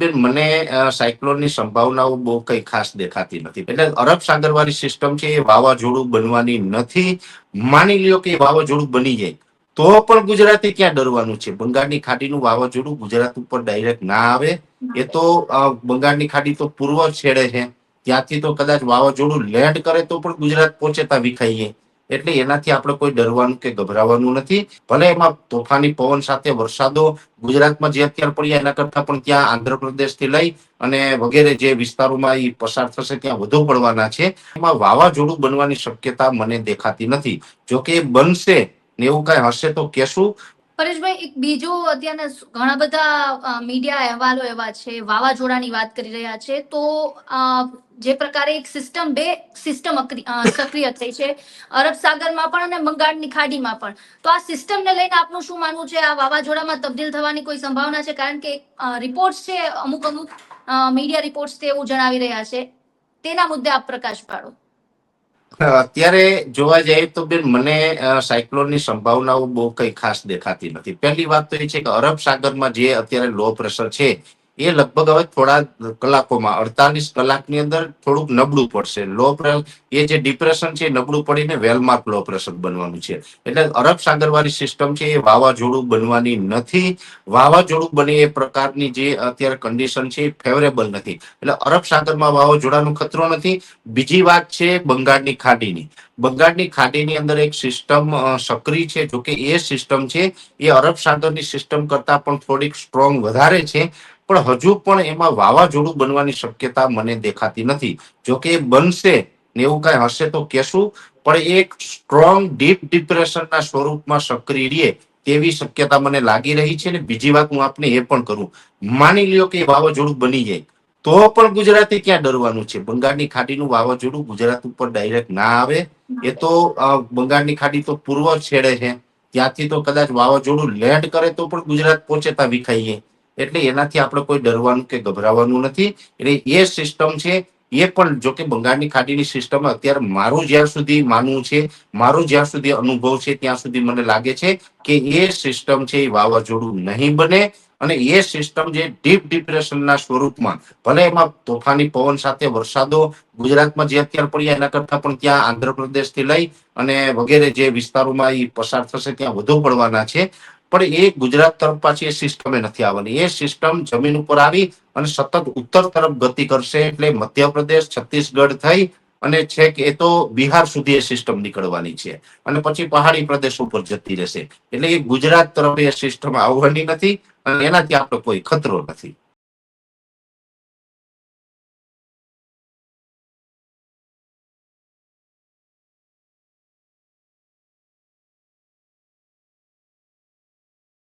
બેન મને સાયક્લોનની સંભાવનાઓ બહુ કંઈ ખાસ દેખાતી નથી. એટલે અરબ સાગરવાળી સિસ્ટમ છે, એ વાવાઝોડું બનવાની નથી. માની લ્યો કે વાવાઝોડું બની જાય, તો પણ ગુજરાતે ક્યાં ડરવાનું છે? બંગાળની ખાડીનું વાવાઝોડું ગુજરાત ઉપર ડાયરેક્ટ ના આવે. એ તો બંગાળની ખાડી તો પૂર્વ છેડે છે. ત્યાંથી તો કદાચ વાવાઝોડું લેન્ડ કરે તો પણ ગુજરાત પહોંચેતા વિખાઈએ. એટલે એનાથી આપણે કોઈ ડરવાનું કે ગભરાવાનું નથી. ભલે એમાં તોફાની પવન સાથે વરસાદો ગુજરાતમાં જે અત્યારે પડ્યા એના કરતા પણ ત્યાં આંધ્રપ્રદેશથી લઈ અને વગેરે જે વિસ્તારોમાં એ પસાર થશે ત્યાં વધુ પડવાના છે. એમાં વાવાઝોડું બનવાની શક્યતા મને દેખાતી નથી. જોકે બનશે ને એવું કઈ હશે તો કેશું પરેશભાઈ, એક બીજું અત્યારના ઘણા બધા મીડિયા અહેવાલો એવા છે, વાવાઝોડાની વાત કરી રહ્યા છે, તો જે પ્રકારે એક સિસ્ટમ બે સિસ્ટમ સક્રિય થઈ છે, અરબ સાગરમાં પણ અને બંગાળની ખાડીમાં પણ. તો આ સિસ્ટમને લઈને આપનું શું માનવું છે? આ વાવાઝોડામાં તબદીલ થવાની કોઈ સંભાવના છે? કારણ કે રિપોર્ટ્સ છે અમુક અમુક મીડિયા રિપોર્ટ્સ તે એવું જણાવી રહ્યા છે. તેના મુદ્દે આપ પ્રકાશ પાડો. અત્યારે જોવા જઈએ તો બેન મને સાયક્લોનની સંભાવનાઓ બહુ કઈ ખાસ દેખાતી નથી. પહેલી વાત તો એ છે કે અરબ સાગરમાં જે અત્યારે લો પ્રેશર છે એ લગભગ હવે થોડા કલાકોમાં, અડતાલીસ કલાકની અંદર થોડુંક નબળું પડશે. લો એ જે ડિપ્રેશન છે એ નબળું પડીને વેલમાર્ક લો પ્રેશર બનવાનું છે. એટલે અરબ સાગરવાળી સિસ્ટમ છે એ વાવાઝોડું બનવાની નથી. વાવાઝોડું બને એ પ્રકારની જે અત્યારે કન્ડિશન છે એ ફેવરેબલ નથી. એટલે અરબ સાગરમાં વાવાઝોડાનો ખતરો નથી. બીજી વાત છે બંગાળની ખાડીની. બંગાળની ખાડીની અંદર એક સિસ્ટમ સક્રિય છે. જોકે એ સિસ્ટમ છે એ અરબ સાગરની સિસ્ટમ કરતા પણ થોડીક સ્ટ્રોંગ વધારે છે. પણ હજુ પણ એમાં વાવાઝોડું બનવાની શક્યતા મને દેખાતી નથી. એ બનશે ને એવું કઈ હશે તો કેશું પણ એક સ્ટ્રોંગ ડીપ ડિપ્રેશનના સ્વરૂપમાં સક્રિય રહીએ તેવી શક્યતા મને લાગી રહી છે ને બીજી વાત હું આપને એ પણ કરું. માની લ્યો કે વાવાઝોડું બની જાય, તો પણ ગુજરાતે ક્યાં ડરવાનું છે? બંગાળની ખાડીનું વાવાઝોડું ગુજરાત ઉપર ડાયરેક્ટ ના આવે? એ તો બંગાળની ખાડી તો પૂર્વ છેડે છે. ત્યાંથી તો કદાચ વાવાઝોડું લેન્ડ કરે તો પણ ગુજરાત પહોંચેતા વિખાઈએ. એટલે એનાથી આપણે કોઈ ડરવાનું કે ગભરાવાનું નથી. એટલે એ સિસ્ટમ છે, એ પણ જો કે બંગાળની ખાડીની સિસ્ટમ અત્યારે મારું જ્યાં સુધી માનવું છે, મારું જ્યાં સુધી અનુભવ છે, ત્યાં સુધી મને લાગે છે કે એ સિસ્ટમ છે એ વાવાઝોડું નહીં બને. અને એ સિસ્ટમ જે ડીપ ડિપ્રેશનના સ્વરૂપમાં, ભલે એમાં તોફાની પવન સાથે વરસાદો ગુજરાતમાં જે અત્યારે પડ્યા એના કરતા પણ ત્યાં આંધ્રપ્રદેશથી લઈ અને વગેરે જે વિસ્તારોમાં એ પસાર થશે ત્યાં વધુ પડવાના છે. પણ એ ગુજરાત તરફ પાછી એ સિસ્ટમે નથી આવવાની. એ સિસ્ટમ જમીન ઉપર આવી અને સતત ઉત્તર તરફ ગતિ કરશે એટલે મધ્યપ્રદેશ, છત્તીસગઢ થઈ અને છેક એ તો બિહાર સુધી એ સિસ્ટમ નીકળવાની છે. અને પછી પહાડી પ્રદેશ ઉપર જતી રહેશે. એટલે એ ગુજરાત તરફ એ સિસ્ટમ આવવાની નથી અને એનાથી આપણો કોઈ ખતરો નથી.